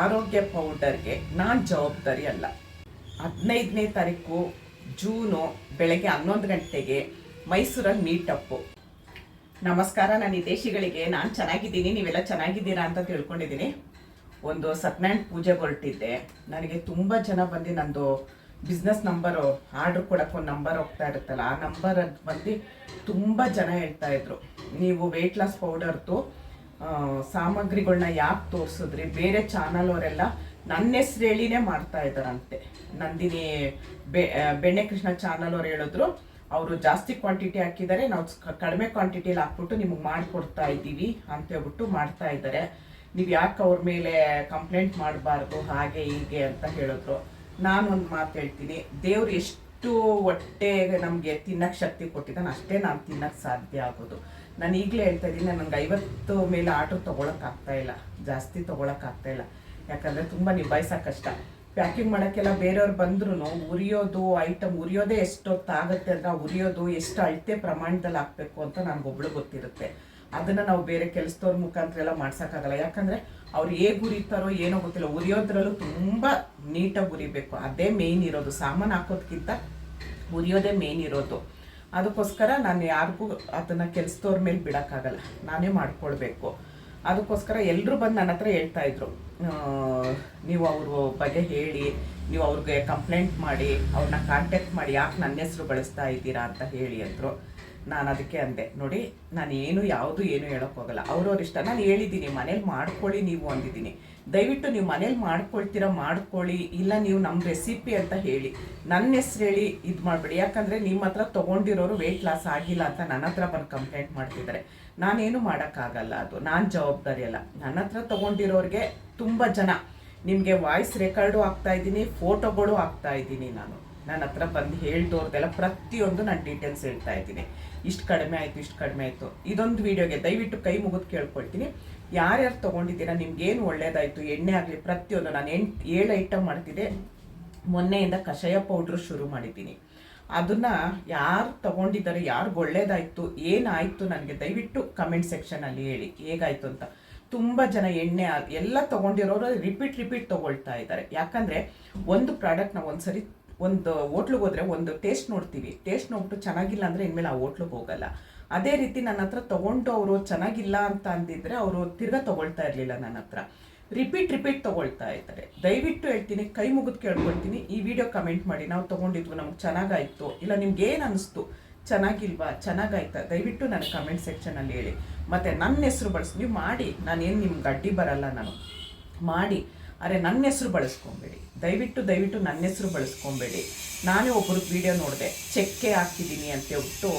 ಆರೋಗ್ಯ ಪೌಡರ್ಗೆ ನಾನು ಜವಾಬ್ದಾರಿ ಅಲ್ಲ. ಹದಿನೈದನೇ ತಾರೀಕು ಜೂನು ಬೆಳಗ್ಗೆ ಹನ್ನೊಂದು ಗಂಟೆಗೆ ಮೈಸೂರಲ್ಲಿ ಮೀಟಪ್ಪು. ನಮಸ್ಕಾರ ನಾನು ದೇಶಿಗಳಿಗೆ ನಾನು ಚೆನ್ನಾಗಿದ್ದೀನಿ, ನೀವೆಲ್ಲ ಚೆನ್ನಾಗಿದ್ದೀರಾ ಅಂತ ತಿಳ್ಕೊಂಡಿದ್ದೀನಿ. ಒಂದು ಸತ್ಯನಾರಾಯಣ ಪೂಜೆ ಹೊರಟಿದ್ದೆ. ನನಗೆ ತುಂಬ ಜನ ಬಂದು ನಂದು ಬಿಸ್ನೆಸ್ ನಂಬರು ಆರ್ಡ್ರ್ ಕೊಡೋಕ್ಕೆ ಒಂದು ನಂಬರ್ ಹೋಗ್ತಾ ಇರುತ್ತಲ್ಲ, ಆ ನಂಬರ್ ಬಂದು ತುಂಬ ಜನ ಹೇಳ್ತಾ ಇದ್ರು. ನೀವು ವೆಯ್ಟ್ ಲಾಸ್ ಪೌಡರ್ದು ಸಾಮಗ್ರಿಗಳನ್ನ ಯಾಕೆ ತೋರಿಸಿದ್ರಿ? ಬೇರೆ ಚಾನಲ್ ಅವರೆಲ್ಲ ನನ್ನ ಹೆಸ್ರು ಹೇಳಿನೇ ಮಾಡ್ತಾ ಇದ್ದಾರಂತೆ. ನಂದಿನಿ ಬೆ ಬೆಣ್ಣೆ ಕೃಷ್ಣ ಚಾನಲ್ ಅವ್ರು ಹೇಳಿದ್ರು, ಅವರು ಜಾಸ್ತಿ ಕ್ವಾಂಟಿಟಿ ಹಾಕಿದ್ದಾರೆ, ನಾವು ಕಡಿಮೆ ಕ್ವಾಂಟಿಟಿಯಲ್ಲಿ ಹಾಕ್ಬಿಟ್ಟು ನಿಮಗೆ ಮಾಡಿಕೊಡ್ತಾ ಇದ್ದೀವಿ ಅಂತ ಹೇಳ್ಬಿಟ್ಟು ಮಾಡ್ತಾ ಇದ್ದಾರೆ ನೀವು ಯಾಕೆ ಅವ್ರ ಮೇಲೆ ಕಂಪ್ಲೇಂಟ್ ಮಾಡಬಾರ್ದು, ಹಾಗೆ ಹೀಗೆ ಅಂತ ಹೇಳಿದ್ರು. ನಾನೊಂದು ಮಾತು ಹೇಳ್ತೀನಿ. ದೇವ್ರು ಎಷ್ಟು ಹೊಟ್ಟೆಗೆ ನಮಗೆ ತಿನ್ನಕ್ಕೆ ಶಕ್ತಿ ಕೊಟ್ಟಿದ್ದಾನೆ, ಅಷ್ಟೇ ನಾನು ತಿನ್ನಕ್ಕೆ ಸಾಧ್ಯ ಆಗೋದು. ನಾನು ಈಗಲೇ ಹೇಳ್ತಾ ಇದ್ದೀನಿ ನನಗೆ ಐವತ್ತು ಮೇಲೆ ಆಟೋ ತೊಗೊಳಕ್ಕೆ ಆಗ್ತಾ ಇಲ್ಲ. ಜಾಸ್ತಿ ತೊಗೊಳಕ್ಕೆ ಆಗ್ತಾ ಇಲ್ಲ. ಯಾಕಂದರೆ ತುಂಬ ನಿಭಾಯಿಸೋ ಕಷ್ಟ. ಪ್ಯಾಕಿಂಗ್ ಮಾಡೋಕ್ಕೆಲ್ಲ ಬೇರೆಯವ್ರು ಬಂದ್ರೂ ಉರಿಯೋದು ಐಟಮ್ ಉರಿಯೋದೇ ಎಷ್ಟೊತ್ತಾಗುತ್ತೆ ಅಂದ್ರೆ ಉರಿಯೋದು ಎಷ್ಟು ಅಳತೆ ಪ್ರಮಾಣದಲ್ಲಿ ಹಾಕಬೇಕು ಅಂತ ನನಗೊಬ್ಳು ಗೊತ್ತಿರುತ್ತೆ. ಅದನ್ನು ನಾವು ಬೇರೆ ಕೆಲಸದವ್ರ ಮುಖಾಂತರ ಎಲ್ಲ ಮಾಡ್ಸೋಕ್ಕಾಗಲ್ಲ. ಯಾಕಂದರೆ ಅವ್ರು ಹೇಗೆ ಉರಿತಾರೋ ಏನೋ ಗೊತ್ತಿಲ್ಲ. ಉರಿಯೋದ್ರಲ್ಲೂ ತುಂಬ ನೀಟಾಗಿ ಉರಿಬೇಕು. ಅದೇ ಮೇಯ್ನ್ ಇರೋದು. ಸಾಮಾನು ಹಾಕೋದಕ್ಕಿಂತ ಉರಿಯೋದೇ ಮೇಯ್ನ್ ಇರೋದು. ಅದಕ್ಕೋಸ್ಕರ ನಾನು ಯಾರಿಗೂ ಅದನ್ನು ಕೆಲಸದವ್ರ ಮೇಲೆ ಬಿಡೋಕ್ಕಾಗಲ್ಲ. ನಾನೇ ಮಾಡ್ಕೊಳ್ಬೇಕು. ಅದಕ್ಕೋಸ್ಕರ ಎಲ್ಲರೂ ಬಂದು ನನ್ನ ಹತ್ರ ಹೇಳ್ತಾ ಇದ್ರು. ನೀವು ಅವ್ರ ಬಗ್ಗೆ ಹೇಳಿ, ನೀವು ಅವ್ರಿಗೆ ಕಂಪ್ಲೇಂಟ್ ಮಾಡಿ ಅವ್ರನ್ನ ಕಾಂಟ್ಯಾಕ್ಟ್ ಮಾಡಿ, ಯಾಕೆ ನನ್ನ ಹೆಸರು ಬಳಸ್ತಾ ಇದ್ದೀರಾ ಅಂತ ಹೇಳಿ ಅಂದರು. ನಾನು ಅದಕ್ಕೆ ಅಂದೆ, ನೋಡಿ ನಾನು ಏನು ಯಾವುದು ಏನು ಹೇಳೋಕೆ ಹೋಗಲ್ಲ. ಅವ್ರವ್ರ ಇಷ್ಟ. ನಾನು ಹೇಳಿದ್ದೀನಿ, ಮನೇಲಿ ಮಾಡ್ಕೊಳ್ಳಿ ನೀವು ಅಂದಿದ್ದೀನಿ. ದಯವಿಟ್ಟು ನೀವು ಮನೇಲಿ ಮಾಡ್ಕೊಳ್ತೀರಾ, ಮಾಡ್ಕೊಳ್ಳಿ, ಇಲ್ಲ ನೀವು ನಮ್ಮ ರೆಸಿಪಿ ಅಂತ ಹೇಳಿ. ನನ್ನ ಹೆಸ್ರು ಹೇಳಿ ಇದು ಮಾಡಬೇಡಿ. ಯಾಕಂದರೆ ನಿಮ್ಮ ಹತ್ರ ತೊಗೊಂಡಿರೋರು ವೆಯ್ಟ್ ಲಾಸ್ ಆಗಿಲ್ಲ ಅಂತ ನನ್ನ ಹತ್ರ ಬಂದು ಕಂಪ್ಲೇಂಟ್ ಮಾಡ್ತಿದ್ದಾರೆ. ನಾನೇನು ಮಾಡೋಕ್ಕಾಗಲ್ಲ ಅದು. ನಾನು ಜವಾಬ್ದಾರಿ ಅಲ್ಲ. ನನ್ನ ಹತ್ರ ತೊಗೊಂಡಿರೋರಿಗೆ ತುಂಬ ಜನ. ನಿಮಗೆ ವಾಯ್ಸ್ ರೆಕಾರ್ಡು ಆಗ್ತಾ ಇದ್ದೀನಿ ಫೋಟೋಗಳು ಆಗ್ತಾ ಇದ್ದೀನಿ ನಾನು. ನನ್ನ ಹತ್ರ ಬಂದು ಹೇಳ್ದವ್ರದ್ದೆಲ್ಲ ಪ್ರತಿಯೊಂದು ನಾನು ಡೀಟೇಲ್ಸ್ ಹೇಳ್ತಾ ಇದ್ದೀನಿ. ಇಷ್ಟು ಕಡಿಮೆ ಆಯಿತು, ಇಷ್ಟು ಕಡಿಮೆ ಆಯಿತು. ಇದೊಂದು ವಿಡಿಯೋಗೆ ದಯವಿಟ್ಟು ಕೈ ಮುಗಿದು ಕೇಳ್ಕೊಳ್ತೀನಿ. ಯಾರ್ಯಾರು ತೊಗೊಂಡಿದ್ದೀರಾ, ನಿಮ್ಗೇನು ಒಳ್ಳೇದಾಯಿತು, ಎಣ್ಣೆ ಆಗಲಿ, ಪ್ರತಿಯೊಂದು ನಾನು ಎಂಟು, ಏಳು ಐಟಮ್ ಮಾಡ್ತಿದ್ದೆ. ಮೊನ್ನೆಯಿಂದ ಕಷಾಯ ಪೌಡ್ರು ಶುರು ಮಾಡಿದ್ದೀನಿ. ಅದನ್ನು ಯಾರು ತಗೊಂಡಿದ್ದಾರೆ, ಯಾರಿಗೂ ಒಳ್ಳೇದಾಯಿತು, ಏನಾಯಿತು ನನಗೆ ದಯವಿಟ್ಟು ಕಮೆಂಟ್ ಸೆಕ್ಷನಲ್ಲಿ ಹೇಳಿ. ಹೇಗಾಯಿತು ಅಂತ. ತುಂಬ ಜನ ಎಣ್ಣೆ ಎಲ್ಲ ತಗೊಂಡಿರೋರು ರಿಪೀಟ್ ರಿಪೀಟ್ ತೊಗೊಳ್ತಾ ಇದ್ದಾರೆ. ಯಾಕಂದರೆ ಒಂದು ಪ್ರಾಡಕ್ಟ್ನ ಒಂದು ಒಂದ್ಸರಿ ಒಂದು ಹೋಟ್ಲಿಗೆ ಹೋದ್ರೆ ಒಂದು ಟೇಸ್ಟ್ ನೋಡ್ತೀವಿ. ಟೇಸ್ಟ್ ನೋಡ್ಬಿಟ್ಟು ಚೆನ್ನಾಗಿಲ್ಲ ಅಂದರೆ ಇನ್ಮೇಲೆ ಆ ಹೋಟ್ಲಿಗೆ ಹೋಗಲ್ಲ. ಅದೇ ರೀತಿ ನನ್ನ ಹತ್ರ ತಗೊಂಡು ಅವರು ಚೆನ್ನಾಗಿಲ್ಲ ಅಂತ ಅಂದಿದ್ರೆ ಅವರು ತಿರ್ಗಾ ತಗೊಳ್ತಾ ಇರಲಿಲ್ಲ ನನ್ನ ಹತ್ರ. ರಿಪೀಟ್ ರಿಪೀಟ್ ತಗೊಳ್ತಾ ಇದ್ದಾರೆ. ದಯವಿಟ್ಟು ಹೇಳ್ತೀನಿ, ಕೈ ಮುಗಿದು ಕೇಳ್ಕೊಳ್ತೀನಿ. ಈ ವಿಡಿಯೋ ಕಮೆಂಟ್ ಮಾಡಿ, ನಾವು ತಗೊಂಡಿದ್ವು, ನಮ್ಗೆ ಚೆನ್ನಾಗಾಯ್ತು. ಇಲ್ಲ, ನಿಮ್ಗೆ ಏನು ಅನಿಸ್ತು? ಚೆನ್ನಾಗಿಲ್ವಾ? ಚೆನ್ನಾಗಾಯ್ತಾ? ದಯವಿಟ್ಟು ನನಗೆ ಕಮೆಂಟ್ ಸೆಕ್ಷನಲ್ಲಿ ಹೇಳಿ. ಮತ್ತು ನನ್ನ ಹೆಸರು ಬಳಸಿ, ನೀವು ಮಾಡಿ. ನಾನೇನು ನಿಮ್ಗೆ ಅಡ್ಡಿ ಬರಲ್ಲ ನಾನು. ಮಾಡಿ. ಅರೆ ನನ್ನ ಹೆಸರು ಬಳಸ್ಕೊಬೇಡಿ. ದಯವಿಟ್ಟು ದಯವಿಟ್ಟು ನನ್ನ ಹೆಸರು ಬಳಸ್ಕೊಬೇಡಿ. ನಾನೇ ಒಬ್ಬರು ವಿಡಿಯೋ ನೋಡಿದೆ. ಚಕ್ಕೆ ಹಾಕಿದ್ದೀನಿ ಅಂತ ಹೇಳ್ಬಿಟ್ಟು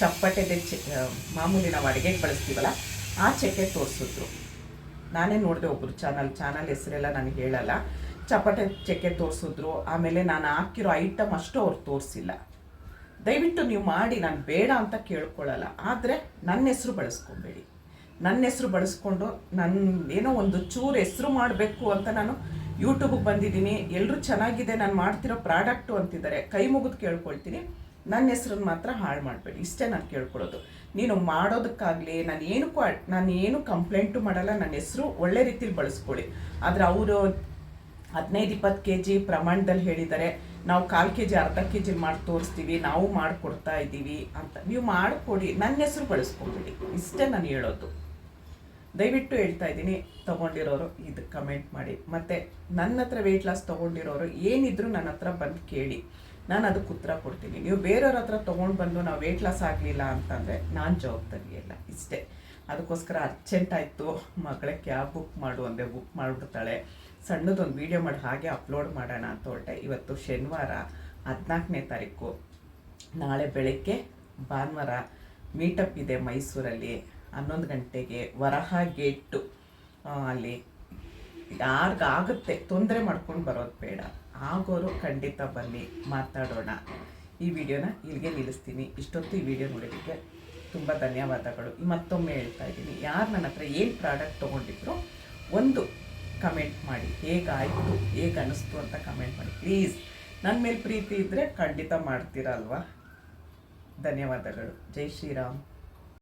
ಚಪ್ಪಟೆದೆ ಚೆ ಮಾಮೂಲಿ ನಾವು ಅಡುಗೆಗೆ ಬಳಸ್ತೀವಲ್ಲ, ಆ ಚಕ್ಕೆ ತೋರಿಸಿದ್ರು. ನಾನೇ ನೋಡಿದೆ ಒಬ್ಬರು ಚಾನಲ್ ಚಾನಲ್ ಹೆಸರೆಲ್ಲ ನನಗೆ ಹೇಳಲ್ಲ. ಚಪ್ಪಟೆ ಚಕ್ಕೆ ತೋರಿಸಿದ್ರು. ಆಮೇಲೆ ನಾನು ಹಾಕಿರೋ ಐಟಮ್ ಅಷ್ಟು ಅವ್ರು ತೋರಿಸಿಲ್ಲ. ದಯವಿಟ್ಟು ನೀವು ಮಾಡಿ, ನಾನು ಬೇಡ ಅಂತ ಕೇಳ್ಕೊಳ್ಳಲ್ಲ. ಆದರೆ ನನ್ನ ಹೆಸರು ಬಳಸ್ಕೊಬೇಡಿ. ನನ್ನ ಹೆಸರು ಬಳಸ್ಕೊಂಡು ನನ್ನ ಏನೋ ಒಂದು ಚೂರು ಹೆಸರು ಮಾಡಬೇಕು ಅಂತ ನಾನು ಯೂಟ್ಯೂಬಿಗೆ ಬಂದಿದ್ದೀನಿ. ಎಲ್ಲರೂ ಚೆನ್ನಾಗಿದೆ, ನಾನು ಮಾಡ್ತಿರೋ ಪ್ರಾಡಕ್ಟು ಅಂತಿದ್ದಾರೆ. ಕೈ ಮುಗಿದು ಕೇಳ್ಕೊಳ್ತೀನಿ. ನನ್ನ ಹೆಸ್ರನ್ನ ಮಾತ್ರ ಹಾಳು ಮಾಡಬೇಡಿ. ಇಷ್ಟೇ ನಾನು ಕೇಳ್ಕೊಳ್ಳೋದು ನೀನು ಮಾಡೋದಕ್ಕಾಗಲಿ, ನಾನು ಏನಕ್ಕೂ ನಾನು ಏನು ಕಂಪ್ಲೇಂಟು ಮಾಡಲ್ಲ. ನನ್ನ ಹೆಸರು ಒಳ್ಳೆ ರೀತಿಲಿ ಬಳಸ್ಕೊಳ್ಳಿ. ಆದರೆ ಅವರು ಹದಿನೈದು, ಇಪ್ಪತ್ತು ಕೆ ಜಿ ಪ್ರಮಾಣದಲ್ಲಿ ಹೇಳಿದ್ದಾರೆ. ನಾವು ಕಾಲು ಕೆ ಜಿ ಅರ್ಧ ಕೆ ಜಿ ಮಾಡಿ ತೋರಿಸ್ತೀವಿ. ನಾವು ಮಾಡಿಕೊಡ್ತಾ ಇದ್ದೀವಿ ಅಂತ. ನೀವು ಮಾಡಿಕೊಡಿ. ನನ್ನ ಹೆಸರು ಬಳಸ್ಕೊಬಿಡಿ. ಇಷ್ಟೇ ನಾನು ಹೇಳೋದು. ದಯವಿಟ್ಟು ಹೇಳ್ತಾ ಇದ್ದೀನಿ, ತೊಗೊಂಡಿರೋರು ಇದು ಕಮೆಂಟ್ ಮಾಡಿ. ಮತ್ತು ನನ್ನ ಹತ್ರ ವೆಯ್ಟ್ ಲಾಸ್ ತೊಗೊಂಡಿರೋರು ಏನಿದ್ರು ನನ್ನ ಹತ್ರ ಬಂದು ಕೇಳಿ. ನಾನು ಅದಕ್ಕೆ ಉತ್ತರ ಕೊಡ್ತೀನಿ. ನೀವು ಬೇರೆಯವ್ರ ಹತ್ರ ತೊಗೊಂಡು ಬಂದು ನಾವು ವೆಯ್ಟ್ ಲಾಸ್ ಆಗಲಿಲ್ಲ ಅಂತಂದರೆ ನಾನು ಜವಾಬ್ದಾರಿ ಇಲ್ಲ, ಇಷ್ಟೇ. ಅದಕ್ಕೋಸ್ಕರ ಅರ್ಜೆಂಟ್ ಆಯಿತು. ಮಗಳ ಕ್ಯಾಬ್ ಬುಕ್ ಮಾಡು ಅಂದೆ ಬುಕ್ ಮಾಡಿಬಿಡ್ತಾಳೆ. ಸಣ್ಣದೊಂದು ವೀಡಿಯೋ ಮಾಡಿ, ಹಾಗೆ ಅಪ್ಲೋಡ್ ಮಾಡೋಣ ಅಂತ ಹೊರಟೆ. ಇವತ್ತು ಶನಿವಾರ ಹದಿನಾಲ್ಕನೇ ತಾರೀಕು. ನಾಳೆ ಬೆಳಗ್ಗೆ ಭಾನುವಾರ ಮೀಟಪ್ ಇದೆ ಮೈಸೂರಲ್ಲಿ. ಹನ್ನೊಂದು ಗಂಟೆಗೆ ವರಹ ಗೇಟು ಅಲ್ಲಿ ಯಾರಿಗಾಗುತ್ತೆ ತೊಂದರೆ ಮಾಡ್ಕೊಂಡು ಬರೋದು ಬೇಡ. ಆಗೋರು ಖಂಡಿತ ಬನ್ನಿ, ಮಾತಾಡೋಣ. ಈ ವಿಡಿಯೋನ ಇಲ್ಲಿಗೆ ನಿಲ್ಲಿಸ್ತೀನಿ. ಇಷ್ಟೊತ್ತು ಈ ವಿಡಿಯೋ ನೋಡೋದಕ್ಕೆ ತುಂಬ ಧನ್ಯವಾದಗಳು. ಮತ್ತೊಮ್ಮೆ ಹೇಳ್ತಾ ಇದ್ದೀನಿ. ಯಾರು ನನ್ನ ಹತ್ರ ಏನು ಪ್ರಾಡಕ್ಟ್ ತೊಗೊಂಡಿದ್ರು ಒಂದು ಕಮೆಂಟ್ ಮಾಡಿ. ಹೇಗಾಯಿತು, ಹೇಗೆ ಅನ್ನಿಸ್ತು ಅಂತ ಕಮೆಂಟ್ ಮಾಡಿ. ಪ್ಲೀಸ್ ನನ್ನ ಮೇಲೆ ಪ್ರೀತಿ ಇದ್ದರೆ ಖಂಡಿತ ಮಾಡ್ತೀರಲ್ವಾ? ಧನ್ಯವಾದಗಳು. ಜೈ ಶ್ರೀರಾಮ್.